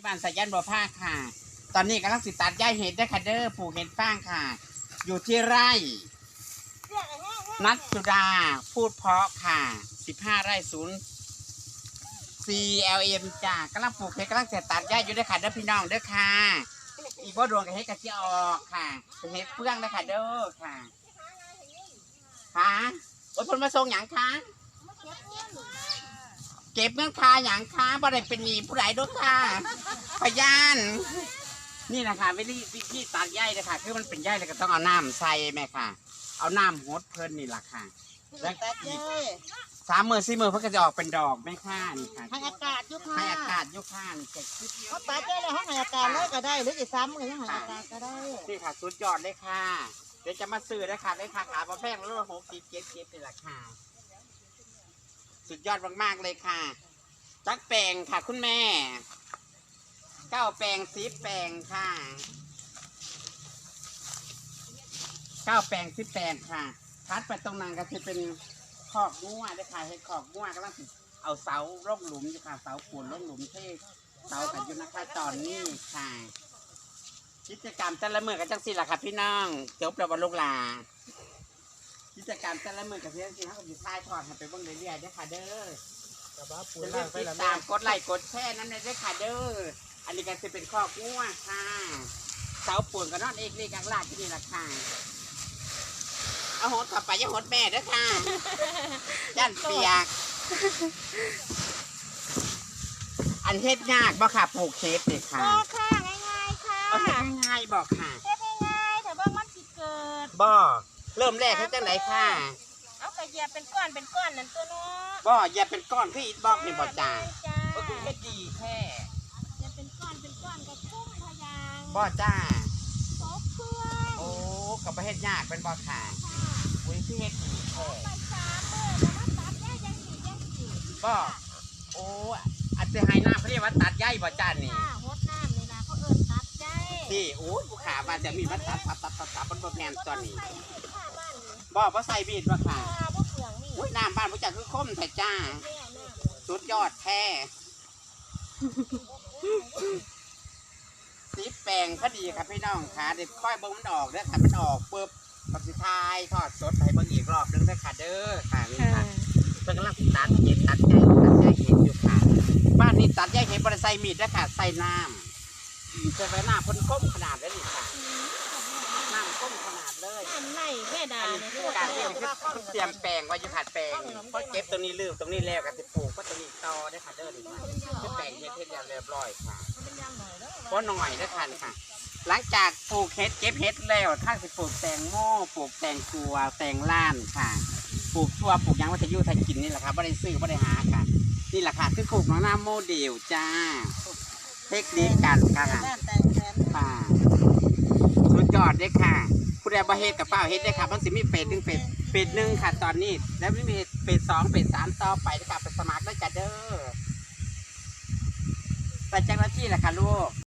ที่บ้านสายันบัวผ้าค่ะ ตอนนี้กำลังสิตัดย่าเห็ดได้ค่ะเด้อปลูกเห็ดฟางค่ะ อยู่ที่ไร่ นัทสุดาพูดเพาะค่ะสิบห้าไร่ศูนย์ CLM จ้ากำลังปลูกเห็ดกำลังเสร็จตัดย่าอยู่เด้ค่ะเด้อพี่น้องเด้อค่ะ อีกบ่ดวงกับเห็ดกะทิออกค่ะเป็นเห็ดเฟื่องเด้ค่ะเด้อค่ะค่ะโอ้ยพนมาส่งหยังค่ะ เก็บเงินคาหยังคะบ่ได้เป็นหนี้ผู้ใดเด้วยค่ะ พยาน นี่นะคะวิธีวิธีตัดใยนะคะคือมันเป็นใยแล้วก็ต้องเอาน้ำใส่แม่ค่ะ เอาน้ำหดเพิ่นนี่แหละค่ะ แล้วตัดเจ้ยสามมือสี่มือเพิ่นก็จะออกเป็นดอกแม่ค่ะ นี่ค่ะ ให้อากาศอยู่ค่ะให้อากาศอยุค่านเจ็ดสิบเขาตัดเจ้ยเลยให้อากาศเลยก็ได้ หรือจะซ้ำก็ให้อากาศก็ได้นี่ค่ะสุดยอดเลยค่ะ เดี๋ยวจะมาซื้อเลยค่ะเลยค่ะขาปลาแพงแล้วหกสิบเจ็ดเจ็ดนี่แหละค่ะ สุดยอดมากๆเลยค่ะจักแปลงค่ะคุณแม่เก้าแปลงสิบแปลงค่ะเก้าแปลงสิบแปลงค่ะทัดไปตรงนั้นก็จะเป็นขอกงัวเลยค่ะเห็ดขอกงัวก็ต้องเอาเสาร่องหลุมอยู่ค่ะเสาปูนร่องหลุมเทเสากันอยู่นะคะตอนนี้ค่ะกิจกรรมแต่ละเมื่อกันจังสิล่ะค่ะพี่น้องจบแล้ววันลูกหลา กิจกรรมแต่ละมือกับเพื่อนสิเขาก็อยู่ท้ายทอดให้ไปเบิ่งเรื่อยๆเด้อค่ะเด้อ กระบะปูอย่านลืล่ามงไปติดละตามกดไลค์กดแชร์นั่นเลยเด้อค่ะเด้อ อันนี้ก็จะเป็นข้อกั้วค่ะ เสาปูนก็นอนเอกนี่กังลาดที่นี่ล่ะค่ะ เอาหดกลับไปอย่าหดแม่เด้อค่ะ ย่านเปียก อันเฮ็ดยากบ่ค่ะปลูกเฮ็ดนี่ค่ะ ก็ค่ะ ง่ายๆค่ะเอาเฮ็ดง่ายๆบอกค่ะ เฮ็ดง่ายๆแต่ว่ามันสิเกิดบ่ เริ่มแรกเฮ็ดจังไหนค่ะเอากระเหยียบเป็นก้อนเป็นก้อนนั่นตัวเนาะบ่อย่าเป็นก้อนคืออีทบอกนี่บ่จ้าจ้าก็คือเฮ็ดดีแค่อย่าเป็นก้อนเป็นก้อนกระทุ่มพยางบ่จ้าซบเครื่องโอ้กับประเฮ็ดยากเป็นบ่ค่ะอุ้ยคือเฮ็ดดีแค่ไปสามมื้อแล้วมาตัดได้ยังสิยังสิบ่โอ้อันสิให้น้าเขาเรียกว่าตัดใยบ่จ้านี่ค่ะหดน้ำนี่นะเขาเอิ้นตัด ใจที่โอ้ยผู้ขาว่าจะมีมาตัดตัดตัดตัดตัดมันบ่แม่นตอนนี้ใส่มีดค่ะบ้านนี่บ่ใส่บีดบ่ค่ะค่ะบ่เปลืองนี่อุ้ยน้ำบ้านผู้จักคือคมแต่จ้า สุดยอดแท้สีแปลงพอดีครับพี่น้องค่ะเด็ดค่อยเบิ่งมันออกเด้อค่ะมันออกปุ๊บปัสิทายทอดสดให้เบิ่งอีกรอบนึงเด้อค่ะเด้อค่ะนี่ค่ะเพิ่นกำลังตัดเห็ดตัดใยตัดใยเห็ดอยู่ค่ะ บ้านนี้ตัดใยเห็ดบ่ได้ใส่มีดเด้อค่ะใส่น้ำ ใส่ไว้น้ำเพิ่นก้มขนาดเลยนี่ค่ะน้ำก้มขนาดเลยอันไหนแม่ดาเนี่ยคือการที่คือเตรียมแปลงไว้อยู่ผัดแปลงเพราะเก็บตรงนี้ลืมตรงนี้แล้วก็สิปลูกก็ตรงนี้ตอได้ค่ะเด้อนี่ค่ะคือแปลงเฮ็ดเฮ็ดอย่างเรียบร้อยค่ะเพราะหน่อยได้อค่ะนี่ค่ะ หลังจากปลูกเฮ็ดเก็บเฮ็ดแล้วถ้าสิปลูกแตงโมปลูกแตงกัวแตงล้านค่ะปลูกทั่วปลูกยังวัตยุทยกินนี่แหละค่ะไม่ได้ซื้อไม่ได้หาค่ะนี่แหละค่ะคือปลูกน้องหน้าโมเดลจ้า เทคนิคการค่ะแม่แต่งแทนค่ะสุดยอดเด้อค่ะ ผู้ใดบ่เฮ็ดกับเป้าเฮ็ดได้อค่ะมันสิมีเฟสหนึ่งเฟสเฟสหนึ่งค่ะตอนนี้ แล้วไม่มีเฟสสองเฟสสามต่อไปนะคะไปสมัครได้จ้ะเด้อไปจังหน้าที่แหละค่ะลูก